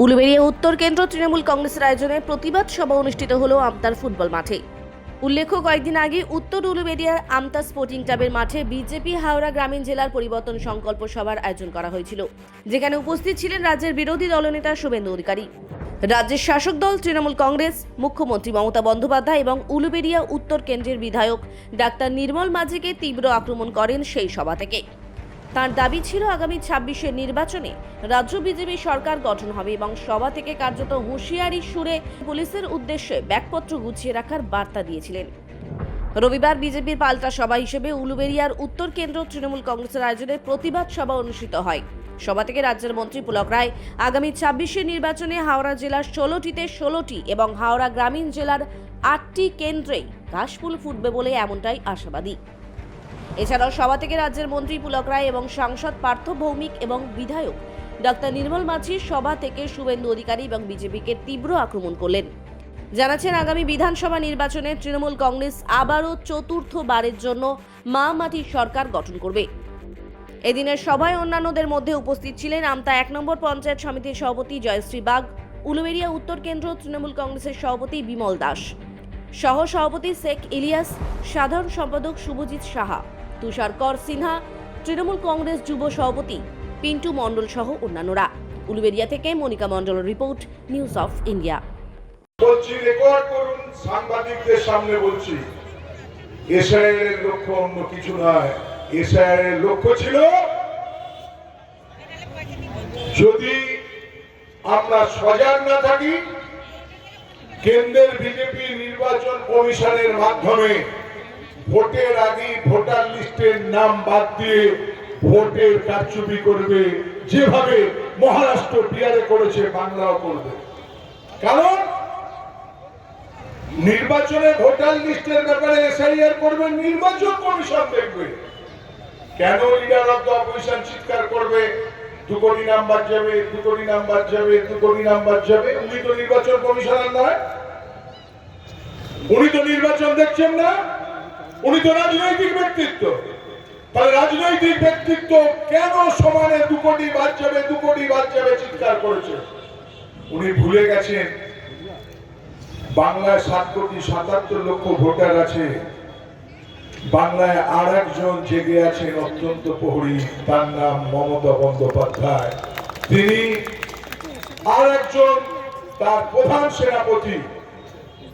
উলুবেড়িয়া উত্তর কেন্দ্র তৃণমূল কংগ্রেসের আয়োজনে প্রতিবাদ সভা অনুষ্ঠিত হল আমতার ফুটবল মাঠে। উল্লেখ্য, কয়েকদিন আগে উত্তর উলুবেড়িয়ার আমতা স্পোর্টিং ক্লাবের মাঠে বিজেপি হাওড়া গ্রামীণ জেলার পরিবর্তন সংকল্প সভার আয়োজন করা হয়েছিল। যেখানে উপস্থিত ছিলেন রাজ্যের বিরোধী দলনেতা শুভেন্দু অধিকারী। রাজ্যের শাসক দল তৃণমূল কংগ্রেস, মুখ্যমন্ত্রী মমতা বন্দ্যোপাধ্যায় এবং উলুবেড়িয়া উত্তর কেন্দ্রের বিধায়ক ডাক্তার নির্মল মাঝিকে তীব্র আক্রমণ করেন সেই সভা থেকে। তার দাবি ছিল আগামী ছাব্বিশের নির্বাচনে রাজ্য বিজেপি সরকার গঠন হবে এবং সভা থেকে কার্যত হুঁশিয়ারি সুরে পুলিশের উদ্দেশ্যে ব্যাগপত্র গুছিয়ে রাখার বার্তা দিয়েছিলেন। রবিবার বিজেপির পাল্টা সভা হিসেবে উলুবেরিয়ার উত্তর কেন্দ্র তৃণমূল কংগ্রেসের আয়োজনে প্রতিবাদ সভা অনুষ্ঠিত হয়। সভা থেকে রাজ্যের মন্ত্রী পুলক রায়, আগামী ছাব্বিশের নির্বাচনে হাওড়া জেলার ষোলোটিতে ষোলোটি এবং হাওড়া গ্রামীণ জেলার আটটি কেন্দ্রেই ঘাসফুল ফুটবে বলে এমনটাই আশাবাদী। এছাড়াও সভা থেকে রাজ্যের মন্ত্রী পুলক রায় এবং সাংসদ পার্থ ভৌমিক এবং বিধায়ক ডক্টর নির্মল মাঝি সভা থেকে শুভেন্দু অধিকারী এবং বিজেপিকে তীব্র আক্রমণ করলেন। জানাচ্ছেন আগামী বিধানসভা নির্বাচনে তৃণমূল কংগ্রেস আবারও চতুর্থবারের জন্য মা মাটির সরকার গঠন করবে। এদিনের সভায় অন্যান্যদের মধ্যে উপস্থিত ছিলেন আমতা এক নম্বর পঞ্চায়েত সমিতির সভাপতি জয়শ্রী বাগ, উলুবেড়িয়া উত্তর কেন্দ্র তৃণমূল কংগ্রেসের সভাপতি বিমল দাস সহ সভাপতি শেখ ইলিয়াস, সাধারণ সম্পাদক শুভজিৎ সাহা। তুষার কর সিনহা, তৃণমূল কংগ্রেস যুব সভাপতি পিন্টু মণ্ডল সহ অন্যান্যরা। উলুবেড়িয়া থেকে মনিকা মণ্ডলের রিপোর্ট নিউজ অফ ইন্ডিয়া বলছি রেকর্ড করুন, সাংবাদিকদের সামনে বলছি। লক্ষ্য অন্য কিছু নয়। লক্ষ্য ছিল, যদি আমরা সজাগ না থাকি, কেন্দ্রের বিজেপি নির্বাচন কমিশনের মাধ্যমে ভোটের আগে ভোটার লিস্টের নাম বাদ দিয়ে ভোটের কারচুপি করবে যেভাবে মহারাষ্ট্র বিহারে করেছে, বাংলাও করবে। কারণ নির্বাচনে ভোটার লিস্টের ব্যাপারে এসআইআর করবে, নির্বাচন কমিশন দেখবে। কেন লিডার অফ দ্য অপোজিশন চিৎকার করবে, দু কোটি নাম্বার যাবে, দু কোটি নাম্বার যাবে, দু কোটি নাম্বার যাবে, উনি তো নির্বাচন কমিশনার নয়। উনি তো নির্বাচন দেখছেন না। উনি তো রাজনৈতিক ব্যক্তিত্ব। তাহলে রাজনৈতিক ব্যক্তিত্ব কেন সমানে দু কোটি বাদ যাবে, দু কোটি বাদ যাবে চিৎকার করেছে? উনি ভুলে গেছেন। বাংলায় সাত কোটি সাতাত্তর লক্ষ ভোটার আছে। বাংলায় আর একজন জেগে আছেন অত্যন্ত প্রহরী, তার নাম মমতা বন্দ্যোপাধ্যায়। তিনি আর একজন তার প্রধান সেনাপতি।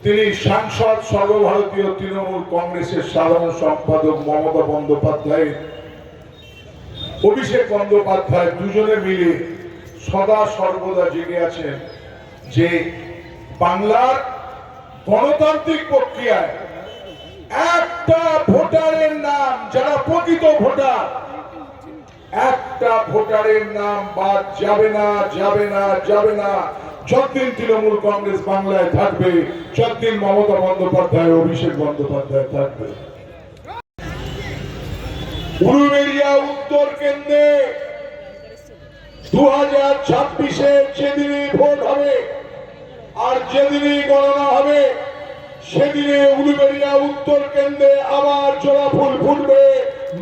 তিনি সাংসদ সর্বভারতীয় তৃণমূল কংগ্রেসের সাধারণ সম্পাদক মমতা বন্দ্যোপাধ্যায় অভিষেক বন্দ্যোপাধ্যায় দুজনে মিলে সদা সর্বদা জেগে আছেন যে বাংলার গণতান্ত্রিক প্রক্রিয়ায় একটা ভোটারের নাম, যারা প্রকৃত ভোটার, একটা ভোটারের নাম বাদ যাবে না যাবে না যাবে না। যতদিন তৃণমূল কংগ্রেস বাংলায় থাকবে, যতদিন মমতা বন্দ্যোপাধ্যায়, অভিষেক বন্দ্যোপাধ্যায় থাকবে। উত্তর কেন্দ্রে দু হাজার ছাব্বিশে যেদিনই ভোট হবে আর যেদিনই গণনা হবে সেদিনে উলুবেড়িয়া উত্তর কেন্দ্রে আবার জোড়া ফুল ফুটবে।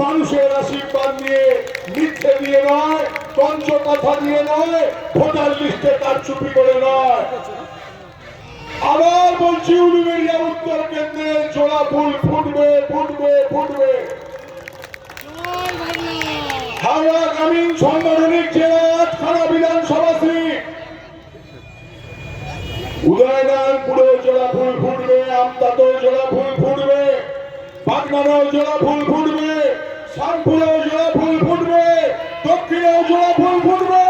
মানুষের আশীর্বাদ নিয়ে মিথ্যে দিয়ে নয় পঞ্চ কথা দিয়ে নয়, ভোটার লিস্টে করে নয়। আবার বলছি উলুবেড়িয়া উত্তর কেন্দ্রে জোড়া ফুল ফুটবে ফুটবে ফুটবে। হাওড়া গ্রামীণ সাংগঠনিক জেলা আটখানা বিধানসভা সিট। উদয়নারায়ণপুরে জোড়া ফুল ফুটবে, আমতাতেও জোড়া ফুল ফুটবে পাটনাতেও জোড়া ফুল ফুটবে, শামপুরেও জোড়া ফুল ফুটবে দক্ষিণেও জোড়া ফুল ফুটবে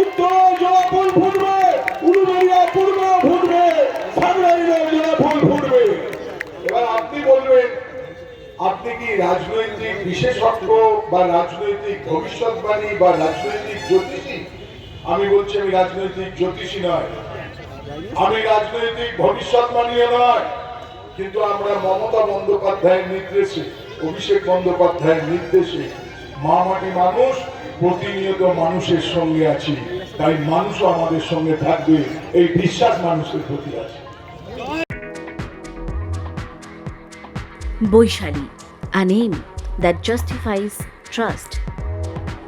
উত্তরেও জোড়া ফুল ফুটবে উলুবেড়িয়া পূর্বেও ফুটবে সামরাইলেও জোড়া ফুল ফুটবে এবার আপনি বলবেন আপনি কি রাজনৈতিক বিশেষজ্ঞ বা রাজনৈতিক ভবিষ্যৎবাণী বা রাজনৈতিক জ্যোতিষী, আমি বলছি আমি রাজনৈতিক জ্যোতিষী নয়। আমি রাজনৈতিক ভবিষ্যৎবাণীও নয়, কিন্তু আমরা মমতা বন্দ্যোপাধ্যায়ের নির্দেশে, অভিষেক বন্দ্যোপাধ্যায়ের নির্দেশে মা মাটি মানুষ, প্রতিনিয়ত মানুষের সঙ্গে আছি। তাই মানুষও আমাদের সঙ্গে থাকবে, এই বিশ্বাস মানুষের প্রতি আছে। Vaishali. Name that justifies trust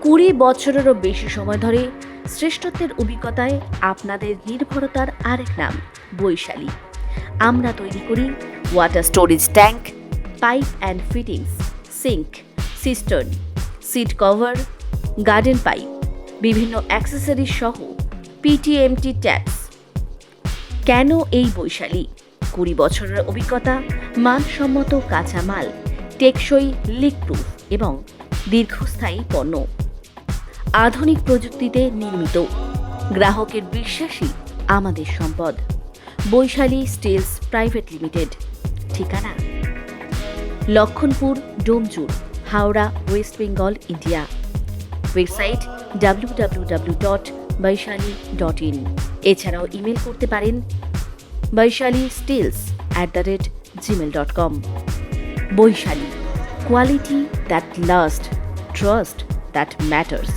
কুড়ি বছরেরও বেশি সময় ধরে শ্রেষ্ঠত্বের অভিজ্ঞতায় আপনাদের নির্ভরতার আরেক নাম, বৈশালী। আমরা তৈরি করি water storage tank pipe and fittings sink cistern seat cover garden pipe বিভিন্ন অ্যাক্সেসরিজ সহ পিটিএমটি ট্যাক্স কেন এই বৈশালী? কুড়ি বছরের অভিজ্ঞতা, মানসম্মত কাঁচামাল টেকসই লিকপ্রুফ এবং দীর্ঘস্থায়ী পণ্য। আধুনিক প্রযুক্তিতে নির্মিত। গ্রাহকের বিশ্বাসী আমাদের সম্পদ। Vaishali steels private limited. ঠিকানা? Lakshmanpur, Domjur, Howrah, west Bengal, India. Website W W W dot Vaishali dot in. এছাড়াও ইমেল করতে পারেন Vaishali steels at the rate Gmail dot com. Vaishali. Quality that last trust that matters